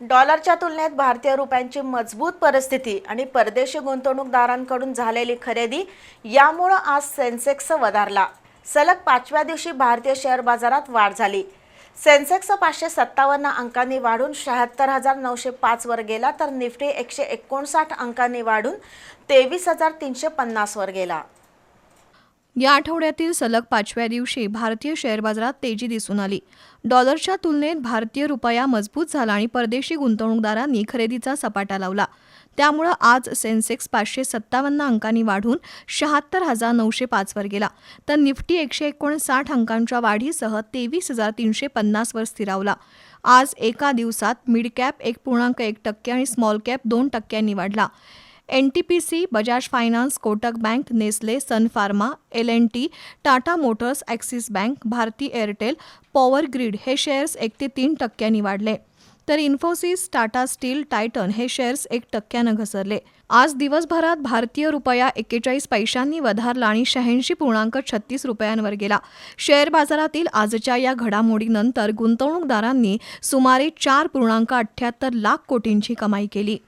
डॉलरच्या तुलनेत भारतीय रुपयांची मजबूत परिस्थिती आणि परदेशी गुंतवणूकदारांकडून झालेली खरेदी यामुळं आज सेन्सेक्स वधारला. सलग पाचव्या दिवशी भारतीय शेअर बाजारात वाढ झाली. सेन्सेक्स पाचशे सत्तावन्न अंकांनी वाढून शहात्तर हजार नऊशे पाचवर गेला तर निफ्टी एकशे एकोणसाठ अंकांनी वाढून तेवीस हजार तीनशे पन्नासवर गेला. या आठवड्यातील सलग पाचव्या दिवशी भारतीय शेअर बाजारात तेजी दिसून आली. डॉलरच्या तुलनेत भारतीय रुपया मजबूत झाला आणि परदेशी गुंतवणूकदारांनी खरेदीचा सपाटा लावला. त्यामुळं आज सेन्सेक्स पाचशे सत्तावन्न अंकांनी वाढून शहात्तर हजार नऊशे पाचवर गेला. तर निफ्टी एकशे एकोणसाठ अंकांच्या वाढीसह तेवीस हजार तीनशे पन्नासवर स्थिरावला. आज एका दिवसात मिड कॅप एक पूर्णांक एक टक्के आणि स्मॉल कॅप दोन टक्क्यांनी वाढला. N T P C Bajaj finance Kotak bank Nestle Sun pharma L N T Tata motors Axis bank Bharti Airtel power grid हे शेअर्स एक ते तीन टक्क्यांनी वाढले तर इन्फोसिस टाटा स्टील टायटन हे शेअर्स एक टक्क्यानं घसरले. आज दिवसभरात भारतीय रुपया एक्केचाळीस पैशांनी वधारला आणि शहाऐंशी पूर्णांक छत्तीस रुपयांवर गेला. शेअर बाजारातील आजच्या या घडामोडीनंतर गुंतवणूकदारांनी सुमारे चार पूर्णांक अठ्ठ्याहत्तर लाख कोटींची कमाई केली.